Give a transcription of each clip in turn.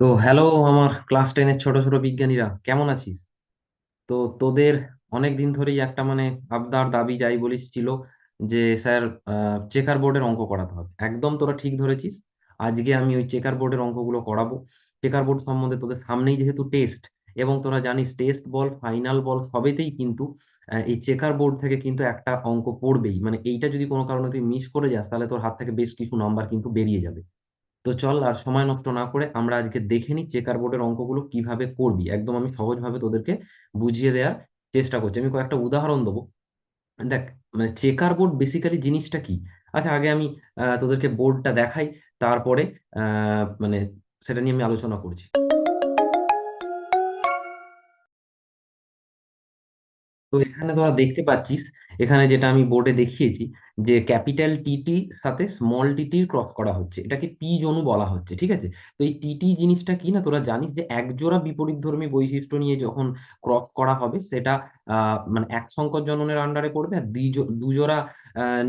তো হ্যালো আমার ক্লাস টেনের ছোট ছোট বিজ্ঞানীরা, কেমন আছিস? তো তোদের অনেক দিন ধরেই একটা মানে আবদার দাবি যাই বলিস ছিল যে, স্যার চেকার বোর্ডের অঙ্ক করাতে হবে। একদম তোরা ঠিক ধরেছিস। আজকে আমি ওই চেকার বোর্ডের অঙ্কগুলো করাবো। চেকার বোর্ড সম্বন্ধে তোদের সামনেই যেহেতু টেস্ট এবং তোরা জানিস টেস্ট বল ফাইনাল বল সবেতেই কিন্তু এই চেকার বোর্ড থেকে কিন্তু একটা অঙ্ক পড়বেই। মানে এইটা যদি কোনো কারণে তুই মিস করে যাস, তাহলে তোর হাত থেকে বেশ কিছু নাম্বার কিন্তু বেরিয়ে যাবে। তো চল আর সময় নষ্ট না করে আমরা আজকে দেখে নিই চেকার বোর্ডের অঙ্কগুলো কীভাবে করবি। একদম আমি সহজভাবে তোদেরকে বুঝিয়ে দেওয়ার চেষ্টা করছি। আমি কয়েকটা উদাহরণ দেবো। দেখ মানে চেকার বোর্ড বেসিক্যালি জিনিসটা কি? আচ্ছা আগে আমি তোদেরকে বোর্ডটা দেখাই, তারপরে মানে সেটা নিয়ে আমি আলোচনা করছি। তো এখানে তোরা দেখতে পাচ্ছিস, এখানে যেটা আমি বোর্ডে দেখিয়েছি যে ক্যাপিটাল টিটি সাথে স্মল টিটির ক্রস করা হচ্ছে। এটাকে টি জনু বলা হচ্ছে, ঠিক আছে? তো এই টিটি জিনিসটা কি না, তোরা জানিস যে একজোড়া বিপরীতধর্মী বৈশিষ্ট্য নিয়ে যখন ক্রস করা হবে, সেটা মানে এক সংকর জননের আন্ডারে পড়বে আর দুজোড়া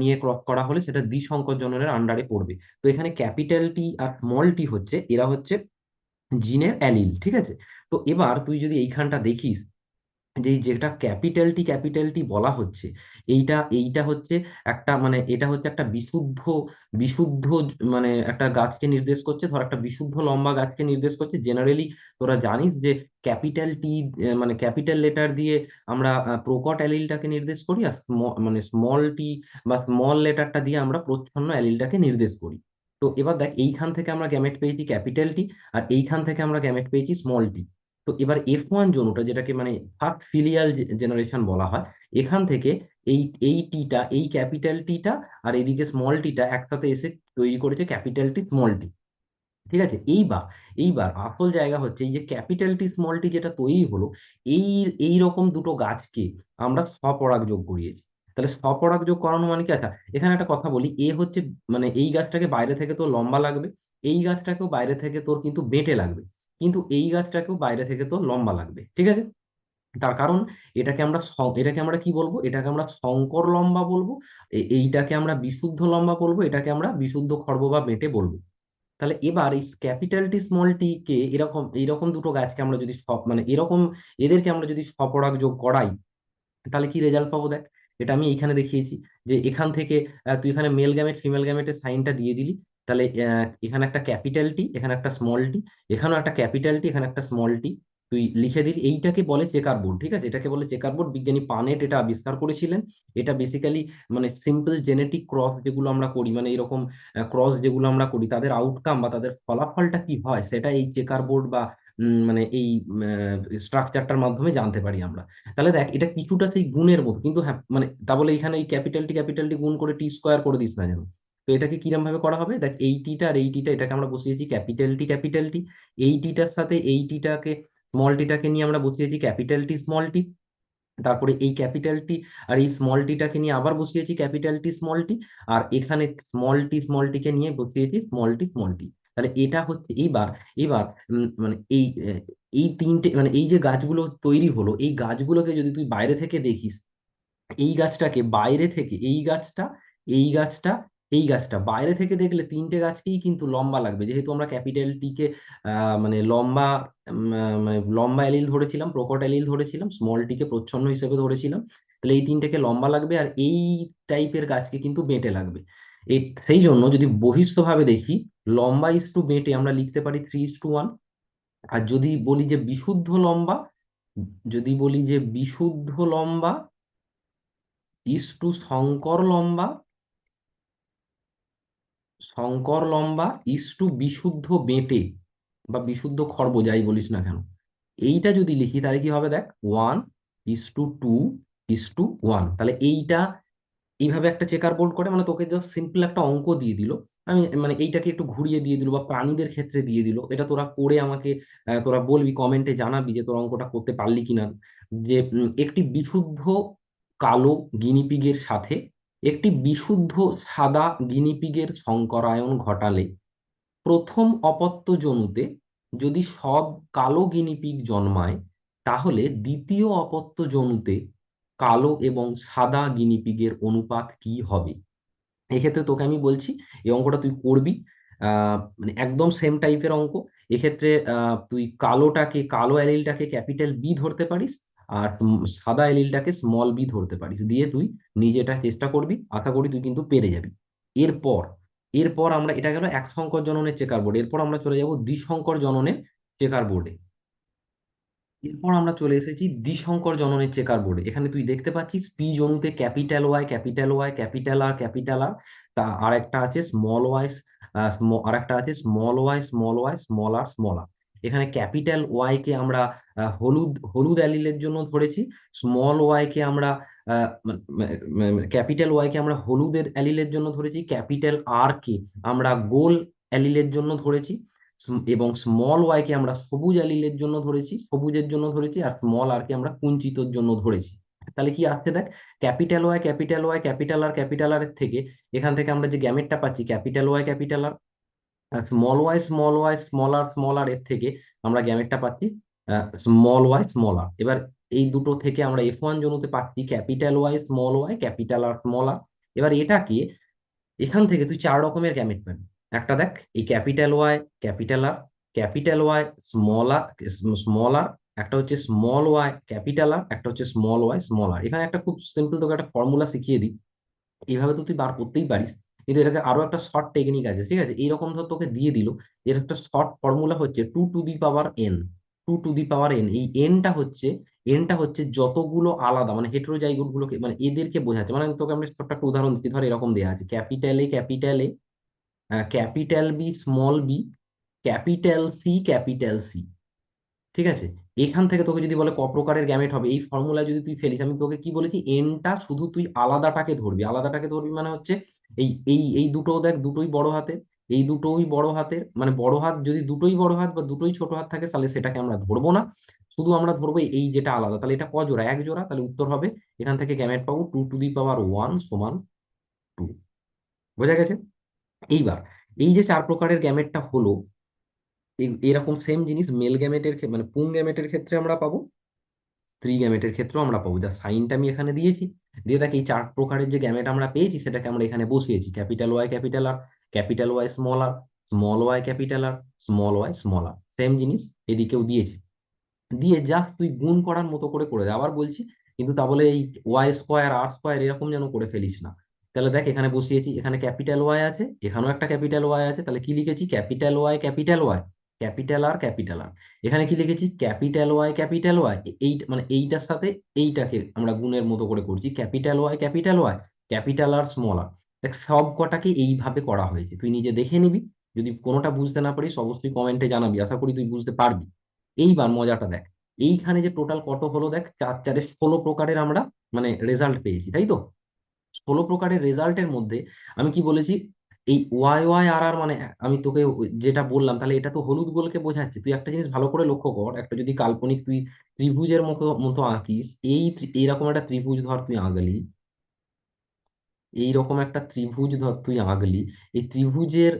নিয়ে ক্রস করা হলে সেটা দ্বিসংকর জননের আন্ডারে পড়বে। তো এখানে ক্যাপিটাল টি আর স্মল টি হচ্ছে, এরা হচ্ছে জিনের অ্যালিল, ঠিক আছে? তো এবার তুই যদি এইখানটা দেখিস যে, যেটা ক্যাপিটালটি ক্যাপিটালটি বলা হচ্ছে, এইটা এইটা হচ্ছে একটা মানে এটা হচ্ছে একটা বিশুদ্ধ বিশুদ্ধ মানে একটা গাছকে নির্দেশ করছে। ধর একটা বিশুদ্ধ লম্বা গাছকে নির্দেশ করছে। জেনারেলি তোরা জানিস যে ক্যাপিটাল টি মানে ক্যাপিটাল লেটার দিয়ে আমরা প্রকট অ্যালিলটাকে নির্দেশ করি আর মানে স্মল টি বা স্মল লেটারটা দিয়ে আমরা প্রচ্ছন্ন অ্যালিলটাকে নির্দেশ করি। তো এবার দেখ, এইখান থেকে আমরা গ্যামেট পেয়েছি ক্যাপিটাল টি আর এইখান থেকে আমরা গ্যামেট পেয়েছি স্মল টি তো এবার এফ ওয়ান জোনটা যেটাকে মানে ফার্স্ট ফিলিয়াল জেনারেশন বলা হয়, এখান থেকে এই এই টিটা এই ক্যাপিটাল টিটা আর এদিকে স্মল টিটা একসাথে এসে তৈরি করেছে ক্যাপিটাল টি স্মল টি ঠিক আছে? এইবার এইবার আসল জায়গা হচ্ছে এই যে ক্যাপিটাল টি স্মল টি যেটা তৈরি হলো, এই এই রকম দুটো গাছকে আমরা স্বপরাগ যোগ করিয়েছি। তাহলে স্বপরাগ যোগ করানো মানে কি? আচ্ছা এখানে একটা কথা বলি, এ হচ্ছে মানে এই গাছটাকে বাইরে থেকে তোর লম্বা লাগবে, এই গাছটাকেও বাইরে থেকে তোর কিন্তু বেঁটে লাগবে। কিন্তু এই গাছটাকেও বাইরে থেকে তো লম্বা লাগবে, ঠিক আছে? তার কারণ এটাকে আমরা এটাকে আমরা কি বলব? এটাকে আমরা শঙ্কর লম্বা বলব এইটাকে আমরা বিশুদ্ধ লম্বা বলব, এটাকে আমরা বিশুদ্ধ খর্ব বা বেঁটে বলব। তাহলে এবার এই ক্যাপিটাল টি, স্মল টি কে এরকম, এইরকম দুটো গাছকে আমরা যদি সব মানে এরকম এদেরকে আমরা যদি সপরাগ যোগ করাই, তাহলে কি রেজাল্ট পাবো দেখ? এটা আমি এইখানে দেখিয়েছি যে এখান থেকে তুই এখানে মেল গ্যামেট ফিমেল গ্যামেটের সাইনটা দিয়ে দিলি তাহলে এখানে একটা ক্যাপিটাল টি এখানে একটা স্মল টি এখানেও একটা ক্যাপিটাল টি এখানে একটা স্মল টি তুই লিখে দিলি এইটাকে বলে চেকার বোর্ড ঠিক আছে? এটাকে বলে চেকার বোর্ড বিজ্ঞানী পানেট এটা আবিষ্কার করেছিলেন। এটা বেসিক্যালি মানে সিম্পল জেনেটিক ক্রস যেগুলো আমরা করি মানে এরকম ক্রস যেগুলো আমরা করি, তাদের আউটকাম বা তাদের ফলাফলটা কি হয়, সেটা এই চেকার বোর্ড বা মানে এই স্ট্রাকচারটার মাধ্যমে জানতে পারি আমরা। তাহলে দেখ, এটা কিছুটা সেই গুণের মতো কিন্তু হ্যাঁ মানে তা বলে এখানে এই ক্যাপিটালটি ক্যাপিটালটি গুণ করে টি স্কোয়ার করে দিস না যেন। তো এটাকে কিরম ভাবে করা হবে? দেখ, এই টিটা আর এই টিটা এটাকে আমরা বসিয়েছি ক্যাপিটাল টি ক্যাপিটাল টি। এই টিটার সাথে এই টিটাকে স্মল টিটাকে নিয়ে আমরা বসিয়েছি ক্যাপিটাল টি, স্মল টি। তারপরে এই ক্যাপিটাল টি আর এই স্মল টিটাকে নিয়ে আবার বসিয়েছি ক্যাপিটাল টি, স্মল টি। আর এখানে স্মল টি, স্মল টিকে নিয়ে বসিয়েছি স্মল টি স্মল টি। তাহলে এটা হচ্ছে, এইবার এবার মানে এই এই তিনটে মানে এই যে গাছগুলো তৈরি হলো, এই গাছগুলোকে যদি তুই বাইরে থেকে দেখিস, এই গাছটাকে বাইরে থেকে, এই গাছটা এই গাছটা এই গাছটা। বাইরে থেকে দেখলে তিনটে গাছকেই কিন্তু লম্বা লাগবে। যেহেতু আমরা ক্যাপিটাল টিকে মানে লম্বা মানে লম্বা অ্যালিল ধরেছিলাম, প্রকট অ্যালিল ধরেছিলাম স্মল টিকে প্রচ্ছন্ন হিসেবে ধরেছিলাম, তাহলে এই তিনটেকে লম্বা লাগবে আর এই টাইপের গাছকে কিন্তু বেঁটে লাগবে। এই সেই জন্য যদি বহিস্থভাবে দেখি, লম্বা ইস টু বেঁটে আমরা লিখতে পারি থ্রি ইস টু ওয়ান আর যদি বলি যে বিশুদ্ধ লম্বা, যদি বলি যে বিশুদ্ধ লম্বা ইস টু শঙ্কর লম্বা শঙ্কর লম্বা ইস টু বিশুদ্ধ বেঁটে বা বিশুদ্ধ খর্ব, যাই বলিস না কেন, এইটা যদি লিখি তাহলে কি হবে দেখ one is to two two is to তাহলে এইটা এইভাবে একটা চেকার বোর্ড করে মানে তোকে জাস্ট সিম্পল একটা অঙ্ক দিয়ে দিল, আমি মানে এইটাকে একটু ঘুরিয়ে দিয়ে দিল বা প্রাণীদের ক্ষেত্রে দিয়ে দিল, এটা তোরা করে আমাকে তোরা বলবি কমেন্টে জানাবি যে তোরা অঙ্কটা করতে পারলি কিনা, যে একটি বিশুদ্ধ কালো গিনিপিগের সাথে একটি বিশুদ্ধ সাদা গিনিপিগের সংকরায়ন ঘটালে প্রথম অপত্য জনুতে যদি সব কালো গিনিপিগ জন্মায়, তাহলে দ্বিতীয় অপত্য জনুতে কালো এবং সাদা গিনিপিগের অনুপাত কি হবে? এক্ষেত্রে তোকে আমি বলছি, এই অঙ্কটা তুই করবি মানে একদম সেম টাইপের অঙ্ক। এক্ষেত্রে তুই কালোটাকে, কালো অ্যালিলটাকে ক্যাপিটাল বি ধরতে পারিস আর সাদা অ্যালিলটাকে স্মল বি ধরতে পারিস। দিয়ে তুই নিজেটা চেষ্টা করবি, আশা করি তুই কিন্তু পেরে যাবি। এরপর এরপর আমরা, এটা গেল এক সংকর জননের চেকার বোর্ড এরপর আমরা চলে যাব দ্বিসংকর জননের চেকার বোর্ডে এরপর আমরা চলে এসেছি দ্বিসংকর জননের চেকার বোর্ডে এখানে তুই দেখতে পাচ্ছিস P জনুতে capital Y capital Y capital R capital R তা আর একটা আছে স্মল ওয়াই আর একটা আছে small Y small Y small R small R এখানে ক্যাপিটাল ওয়াই কে আমরা হলুদ হলুদ অ্যালিলের জন্য ধরেছি। স্মল ওয়াই কে আমরা ক্যাপিটাল ওয়াই কে আমরা হলুদের অ্যালিলের জন্য ধরেছি। ক্যাপিটাল আর কে আমরা গোল অ্যালিলের জন্য ধরেছি। এবং স্মল ওয়াই কে আমরা সবুজ অ্যালিলের জন্য ধরেছি, সবুজের জন্য ধরেছি, আর স্মল আর কে আমরা কুঞ্চিতর জন্য ধরেছি। তাহলে কি আসছে দেখ? Capital Y capital Y capital R capital R থেকে এখান থেকে আমরা যে গ্যামেটটা পাচ্ছি, capital Y capital R small Y small Y small R small R এর থেকে আমরা গ্যামেটটা পাচ্ছি স্মল ওয়াই স্মল আর এবার এই দুটো থেকে আমরা এফ ওয়ান জনুতে পাচ্ছি capital Y small Y capital R small R এবার এটাকে এখান থেকে তুই চার রকমের গ্যামেট পাবি। একটা দেখ, এই capital Y capital R capital Y small R small R একটা হচ্ছে স্মল ওয়াই ক্যাপিটাল আর একটা হচ্ছে স্মল ওয়াই স্মল আর এখানে একটা খুব সিম্পল তোকে একটা ফর্মুলা শিখিয়ে দিই। এইভাবে তো তুই বার করতেই পারিস। কিন্তু এটাকে আরও একটা শর্ট টেকনিক আছে, ঠিক আছে? এইরকম ধর তোকে দিয়ে দিল, এর একটা শর্ট ফর্মুলা হচ্ছে two to the power N two to the power N এই এনটা হচ্ছে এনটা হচ্ছে যতগুলো আলাদা মানে হেটেরোজাইগোট গুলোকে মানে এদেরকে বোঝাচ্ছে মানে তোকে আমি ছোট্ট একটা উদাহরণ দিচ্ছি, ধর এরকম দেওয়া আছে capital A capital A capital B small B capital C capital C ঠিক আছে? এখান থেকে তোকে যদি বলে ক প্রকারের গ্যামেট হবে, এই ফর্মুলা যদি তুই ফেলিস, আমি তোকে কি বলেছি এনটা শুধু তুই আলাদাটাকে ধরবি আলাদাটাকে ধরবি মানে হচ্ছে এই এই এই দুটো দেখ দুটোই বড় হাতের, এই দুটোই বড় হাতের মানে বড় হাত যদি দুটোই বড় হাত বা দুটোই ছোট হাত থাকে তাহলে সেটাকে আমরা ধরবো না। শুধু আমরা ধরবো এই যেটা আলাদা, তাহলে এটা ক জোড়া? এক জোড়া? তাহলে উত্তর হবে এখান থেকে গ্যামেট পাবো two to the power one সমান টু বোঝা গেছে? এইবার, এই যে চার প্রকারের গ্যামেটটা হলো এরকম সেম জিনিস মেল গ্যামেটের মানে পুং গ্যামেটের ক্ষেত্রে আমরা পাবো থ্রি গ্যামেটের ক্ষেত্রেও আমরা পাবো। যার সাইনটা আমি এখানে দিয়েছি, দিয়ে দেখ, এই চার প্রকারের যে গ্যামেট আমরা পেয়েছি, সেটাকে আমরা এখানে বসিয়েছি। Capital Y capital R capital Y small R small Y capital R small Y small R same জিনিস এদিকেও দিয়েছি। দিয়ে জাস্ট তুই গুণ করার মতো করে করে আবার বলছি, কিন্তু তা বলে এই ওয়াই স্কোয়ার আর স্কোয়ার এরকম যেন করে ফেলিস না। তাহলে দেখ, এখানে বসিয়েছি, এখানে ক্যাপিটাল ওয়াই আছে, এখানেও একটা ক্যাপিটাল ওয়াই আছে, তাহলে কি লিখেছি? Capital Y capital Y capital R capital R. এখানে কি লিখেছি? Capital Y capital Y. এই মানে এইটার সাথে এইটাকে আমরা গুণের মতো করে করছি। Capital Y capital Y, capital R small R দেখ, সব কটাকে এইভাবে করা হয়েছে। তুই নিজে দেখে নিবি। যদি কোনোটা বুঝতে না পারিস, অবশ্যই কমেন্টে জানাবি। আশা করি তুই বুঝতে পারবি। এইবার মজাটা দেখ। এইখানে যে টোটাল কত হলো দেখ, চার চারে ষোলো প্রকারের আমরা মানে রেজাল্ট পেয়েছি, তাই তো? ষোলো প্রকারের রেজাল্টের মধ্যে আমি কি বলেছি? এই ওয়াই ওয়াই আর আর মানে আমি তোকে যেটা বললাম, তাহলে এটা তো হলুদ গোলকে বোঝাচ্ছে। তুই একটা জিনিস ভালো করে লক্ষ্য কর, একটা যদি কাল্পনিক তুই ত্রিভুজের মতো মতো আঁকিস, এই এইরকম একটা ত্রিভুজ ধর তুই আঁকলি, এইরকম একটা ত্রিভুজ ধর তুই আঁকলি, এই ত্রিভুজের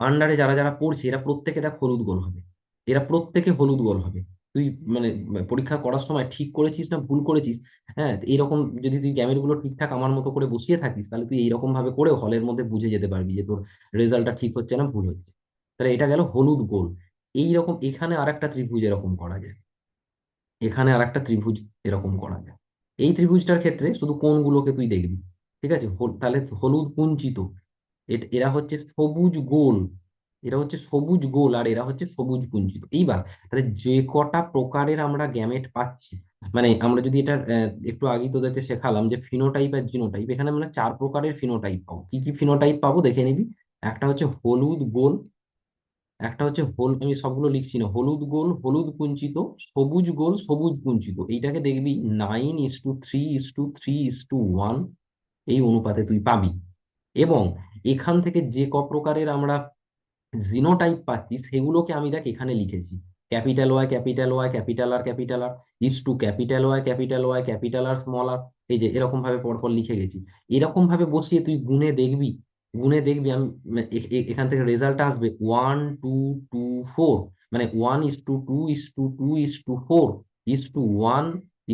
আন্ডারে যারা যারা পড়ছে, এরা প্রত্যেকে দেখ হলুদ গোল হবে। এরা প্রত্যেকে হলুদ গোল হবে। তুই মানে পরীক্ষা করার সময় ঠিক করেছিস না ভুল করেছিস হ্যাঁ এইরকম যদি তুই গ্যামেরগুলো ঠিকঠাক আমার মতো করে বসিয়ে থাকিস, তাহলে তুই এইরকম ভাবে করে হলের মধ্যে বুঝে যেতে পারবি যে তোর রেজাল্টটা ঠিক হচ্ছে না ভুল হচ্ছে। তাহলে এটা গেল হলুদ গোল। এইরকম এখানে আরেকটা ত্রিভুজ এরকম করা যায়। এখানে আর একটা ত্রিভুজ এরকম করা যায়। এই ত্রিভুজটার ক্ষেত্রে শুধু কোণগুলোকে তুই দেখবি, ঠিক আছে? তাহলে হলুদ কুঞ্চিত। এরা হচ্ছে সবুজ গোল। এরা হচ্ছে সবুজ গোল আর এরা হচ্ছে সবুজ কুঞ্চিত। এইবার তাহলে যে কটা প্রকারের আমরা গ্যামেট পাচ্ছি মানে আমরা যদি এটা একটু আগেই তোদেরকে শেখালাম যে ফিনোটাইপ আর জিনোটাইপ এখানে আমরা চার প্রকারের ফিনোটাইপ পাবো। কি কি ফিনোটাইপ পাবো দেখে নিবি? একটা হচ্ছে হলুদ গোল, একটা হচ্ছে হল, আমি সবগুলো লিখছি না, হলুদ গোল, হলুদ কুঞ্চিত, সবুজ গোল, সবুজ কুঞ্চিত। এইটাকে দেখবি nine is to three is to three is to one এই অনুপাতে তুই পাবি। এবং এখান থেকে যে ক প্রকারের আমরা জিনোটাইপ পাচ্ছি, সেগুলোকে আমি দেখ এখানে লিখেছি। Capital Y capital Y capital R capital R is to capital Y capital Y capital R small R এই যে এরকম ভাবে পরপর লিখে গেছি। এরকম ভাবে বসিয়ে তুই গুনে দেখবি গুনে দেখবি আমি মানে এখান থেকে রেজাল্ট আসবে ওয়ান টু টু ফোর মানে one is to two is to two is to four is to one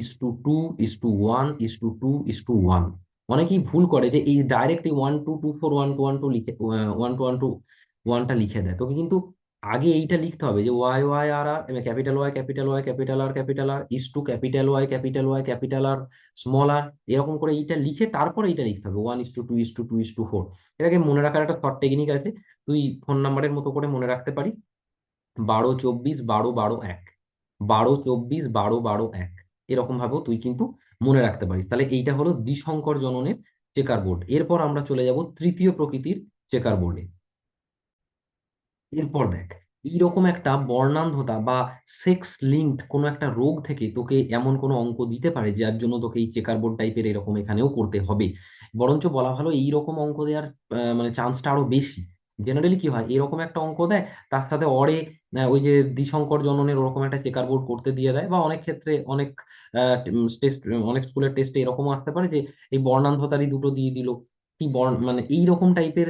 is to two is to one is to two is to one অনেকেই ভুল করে যে এই ডাইরেক্ট এই one two two four one two one two লিখে one two one two ওয়ানটা লিখে দেয়। তোকে কিন্তু আগে এইটা লিখতে হবে যে Y Y R R capital Y capital Y capital R capital R is to capital Y capital Y capital R small R এরকম করে এইটা লিখে তারপরে এইটা লিখতে হবে। One is to two is to two is to four এটাকে মনে রাখার একটা শর্ট টেকনিক আছে। তুই ফোন নাম্বারের মতো করে মনে রাখতে পারিস। বারো, চব্বিশ, বারো বারো, এক। বারো, চব্বিশ, বারো বারো, এক। এরকম ভাবেও তুই কিন্তু মনে রাখতে পারিস। তাহলে এইটা হলো দ্বিসংকর জননের চেকার বোর্ড এরপর আমরা চলে যাব তৃতীয় প্রকৃতির চেকার বোর্ডে এরপর দেখ, এইরকম একটা বর্ণান্ধতা বা সেক্স লিঙ্কড কোনো একটা রোগ থেকে তোকে এমন কোনো অঙ্ক দিতে পারে যার জন্য তোকে এই চেকার বোর্ড টাইপের এরকম এখানেও করতে হবে। বরঞ্চ বলা ভালো এইরকম অঙ্ক দেওয়ার মানে চান্সটা আরও বেশি। জেনারেলি কি হয়, এরকম একটা অঙ্ক দেয়, তার সাথে অরে ওই যে দ্বিসংকর জননের ওরকম একটা চেকার বোর্ড করতে দিয়ে দেয় বা অনেক ক্ষেত্রে অনেক টেস্ট অনেক স্কুলের টেস্টে এরকম আসতে পারে যে এই বর্ণান্ধতারই দুটো দিয়ে দিল। কি বর্ণ মানে এইরকম টাইপের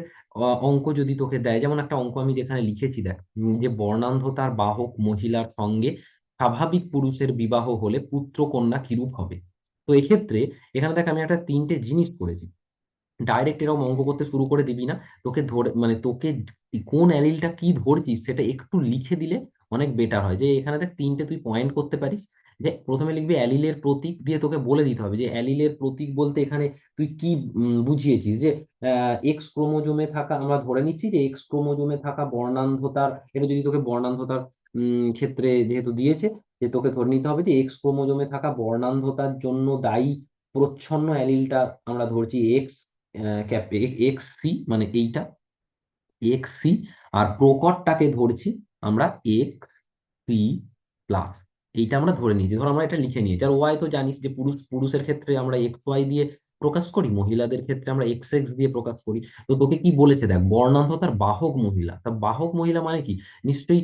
অঙ্ক যদি তোকে দেয়, যেমন একটা অঙ্ক আমি যেখানে লিখেছি দেখ যে বর্ণান্ধতার বাহক মহিলার সঙ্গে স্বাভাবিক পুরুষের বিবাহ হলে পুত্র কন্যা কিরূপ হবে? তো এক্ষেত্রে এখানে দেখ, আমি একটা তিনটে জিনিস করেছি। ডাইরেক্ট এরকম অঙ্ক করতে শুরু করে দিবি না, তোকে ধরে মানে তোকে কোন অ্যালিলটা কি ধরছিস সেটা একটু লিখে দিলে অনেক বেটার হয়। যে এখানে দেখ, তিনটে তুই পয়েন্ট করতে পারিস যে প্রথমে লিখবি অ্যালিলের প্রতীক দিয়ে তোকে বলে দিতে হবে যে অ্যালিলের প্রতীক বলতে এখানে তুই কি বুঝিয়েছিস? যে এক্স ক্রোমোজোমে থাকা, আমরা ধরে নিচ্ছি যে এক্স ক্রোমোজোমে থাকা বর্ণান্ধতার এটা যদি তোকে বর্ণান্ধতার ক্ষেত্রে যেহেতু দিয়েছে, যে তোকে ধরে নিতে হবে যে এক্স ক্রোমোজোমে থাকা বর্ণান্ধতার জন্য দায়ী, প্রচ্ছন্ন অ্যালিলটা আমরা ধরছি এক্স ক্যাপ এক্স সি মানে এইটা এক্স সি আর প্রকটটাকে ধরছি আমরা এক্স সি প্লাস এইটা আমরা ধরে নিয়েছি। ধর আমরা এটা লিখে নিই। আর ওয়াই তো জানিস যে পুরুষ, পুরুষের ক্ষেত্রে আমরা এক্স ওয়াই দিয়ে প্রকাশ করি? মহিলাদের ক্ষেত্রে আমরা এক্স এক্স দিয়ে প্রকাশ করি। তো তোকে কি বলেছে? দেখ বর্ণান্ত তার বাহক মহিলা। তা বাহক মহিলা মানে কি? নিশ্চয়ই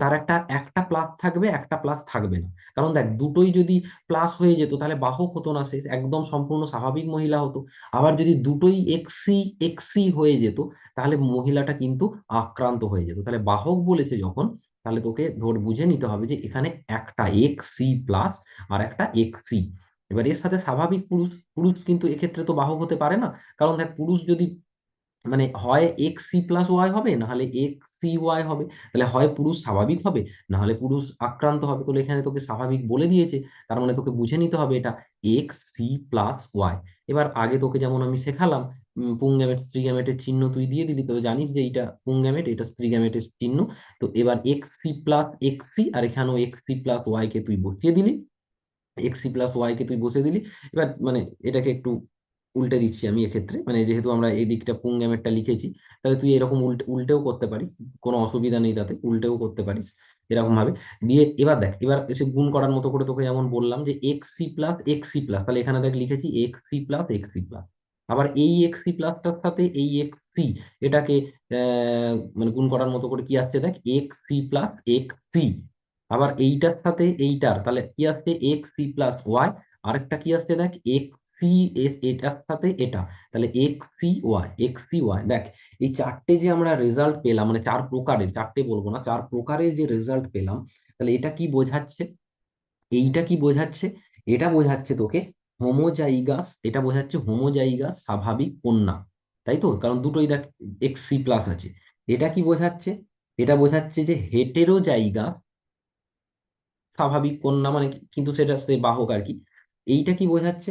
তার একটা একটা প্লাস থাকবে, একটা প্লাস থাকবে না। কারণ দেখ, দুটোই যদি প্লাস হয়ে যেত, তাহলে বাহক হতো না। সে একদম সম্পূর্ণ স্বাভাবিক মহিলা হতো। আবার যদি দুটোই এক্সি এক্সি হয়ে যেত, তাহলে মহিলাটা কিন্তু আক্রান্ত হয়ে যেত। তাহলে বাহক বলেছে যখন, তাহলে তোকে ধর বুঝে নিতে হবে যে এখানে একটা এক্স প্লাস আর একটা এক্স এবার এর সাথে স্বাভাবিক পুরুষ পুরুষ কিন্তু এক্ষেত্রে তো বাহক হতে পারে না। কারণ দেখ পুরুষ যদি মানে হয় এক্স সি প্লাস ওয়াই হবে না হলে এক্স সি ওয়াই হবে। তাহলে হয় পুরুষ স্বাভাবিক হবে না হলে পুরুষ আক্রান্ত হবে। তাহলে এখানে তোকে স্বাভাবিক বলে দিয়েছে তার মানে তোকে বুঝে নিতে হবে এটা এক্স সি প্লাস ওয়াই এবার আগে তোকে যেমন আমি শেখালাম উম, পুংগ্যামেট স্ত্রী গ্যামেটের চিহ্ন তুই দিয়ে দিলি তো জানিস যে এইটা পুংগ্যামেট এটা স্ত্রী গ্যামেটের চিহ্ন। তো এবার X C plus X C আর এখানেও এক্স সি প্লাস ওয়াই কে তুই বসিয়ে দিলি। এক্স প্লাস ওয়াই কে তুই বসে দিলি। এবার মানে এটাকে একটু উল্টে দিচ্ছি আমি এক্ষেত্রে। মানে যেহেতু আমরা এই দিকটা পুংগ্যামেটটা লিখেছি, তাহলে তুই এরকম উল্টে, উল্টেও করতে পারিস। কোনো অসুবিধা নেই তাতে, উল্টেও করতে পারিস। এরকম ভাবে। দিয়ে এবার দেখ, এবার এসে গুণ করার মতো করে তোকে যেমন বললাম যে এক্স প্লাস এক্স প্লাস তাহলে এখানে দেখ লিখেছি এক্স প্লাস এক্স প্লাস আবার এই এক্স প্লাসটার সাথে এই এক্স এটাকে মানে গুণ করার মতো করে কি আসছে দেখ? এক্স প্লাস এক্স আবার এইটার সাথে এইটার, তাহলে কি আসছে? এক্স সি প্লাস ওয়াই আরেকটা কি আসছে দেখ? এক্স সি এটার সাথে এটা। তাহলে X C Y X C Y দেখ, এই চারটে যে আমরা রেজাল্ট পেলাম মানে চার প্রকারের, চারটে বলব না, চার প্রকারের যে রেজাল্ট পেলাম, তাহলে এটা কি বোঝাচ্ছে? এইটা কি বোঝাচ্ছে? এটা বোঝাচ্ছে তোকে হোমোজাইগাস এটা বোঝাচ্ছে হোমোজাইগাস স্বাভাবিক কন্যা, তাই তো? কারণ দুটোই দেখ এক্স সি প্লাস আছে। এটা কি বোঝাচ্ছে? এটা বোঝাচ্ছে যে হেটেরোজাইগা স্বাভাবিক কন্যা মানে কিন্তু সেটা বাহক আর কি। এইটা কি বোঝাচ্ছে?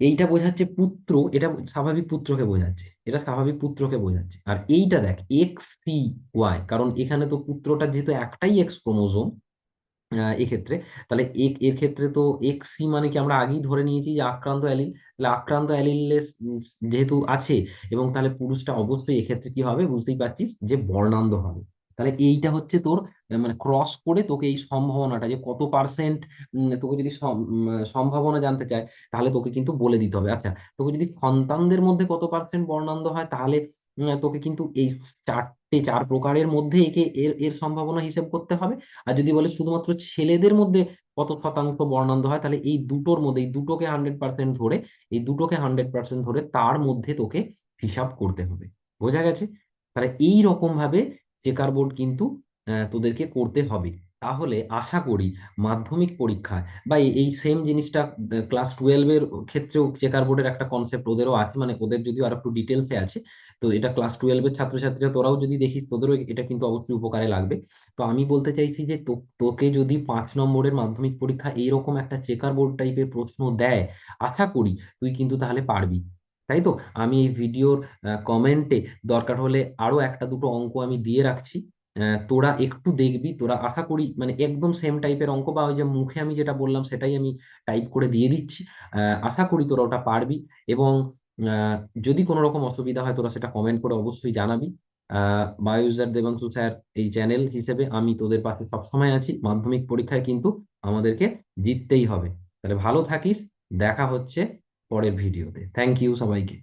এইটা বোঝাচ্ছে পুত্র, এটা স্বাভাবিক পুত্রকে বোঝাচ্ছে। এটা স্বাভাবিক পুত্রকে বোঝাচ্ছে। আর এইটা দেখ এক্স সি ওয়াই কারণ এখানে তো পুত্রটা যেহেতু একটাই এক্স ক্রোমোজোম এক্ষেত্রে, তাহলে এর ক্ষেত্রে তো এক্স সি মানে কি আমরা আগেই ধরে নিয়েছি যে আক্রান্ত অ্যালিল? তাহলে আক্রান্ত অ্যালিল যেহেতু আছে, এবং তাহলে পুরুষটা অবশ্যই এক্ষেত্রে কি হবে? বুঝতেই পারছিস যে বর্ণান্ধ হবে। তাহলে এইটা হচ্ছে তোর মানে ক্রস করে তোকে এই সম্ভাবনাটা যে কত পার্সেন্ট তোকে যদি সম- সম্ভাবনা জানতে চায়, তাহলে তোকে কিন্তু বলে দিতে হবে। আচ্ছা তোকে যদি সন্তানদের মধ্যে কত পার্সেন্ট বর্ণান্ধ হয়, তাহলে তোকে কিন্তু এই চারটে, চার প্রকারের মধ্যে একে এর এর সম্ভাবনা হিসেব করতে হবে। আর যদি বলে শুধুমাত্র ছেলেদের মধ্যে কত শতাংশ বর্ণান্ধ হয়, তাহলে এই দুটোর মধ্যে, এই দুটোকে হান্ড্রেড পার্সেন্ট ধরে, এই দুটোকে হান্ড্রেড পার্সেন্ট ধরে তার মধ্যে তোকে হিসাব করতে হবে। বোঝা গেছে? তাহলে এই রকম ভাবে চেকার বোর্ড কিন্তু তোদেরকে করতে হবে। তাহলে আশা করি মাধ্যমিক পরীক্ষায় বা এই সেম জিনিসটা ক্লাস টুয়েলভের ক্ষেত্রেও চেকার বোর্ডের একটা কনসেপ্ট ওদেরও আছে মানে ওদের যদিও আর একটু ডিটেলসে আছে, তো এটা ক্লাস টুয়েলভের ছাত্রছাত্রীরা তোরাও যদি দেখিস, তোদেরও এটা কিন্তু অবশ্যই উপকারে লাগবে। তো আমি বলতে চাইছি যে তোকে যদি পাঁচ নম্বরের মাধ্যমিক পরীক্ষা এইরকম একটা চেকার বোর্ড টাইপের প্রশ্ন দেয়, আশা করি তুই কিন্তু তাহলে পারবি। তাই তো? আমি এই ভিডিওর কমেন্টে দরকার হলে আরও একটা দুটো অঙ্ক আমি দিয়ে রাখছি। তোরা একটু দেখবি, তোরা আশা করি মানে একদম সেম টাইপের অঙ্ক বা ওই যে মুখে আমি যেটা বললাম সেটাই আমি টাইপ করে দিয়ে দিচ্ছি। আশা করি তোরা ওটা পারবি এবং যদি কোনো রকম অসুবিধা হয় তোরা সেটা কমেন্ট করে অবশ্যই জানাবি। বায়ুজার দেবাংশু স্যার এই চ্যানেল হিসেবে আমি তোদের পাশে সবসময় আছি। মাধ্যমিক পরীক্ষায় কিন্তু আমাদেরকে জিততেই হবে। তাহলে ভালো থাকিস, দেখা হচ্ছে পরের ভিডিওতে থ্যাংক ইউ সবাইকে।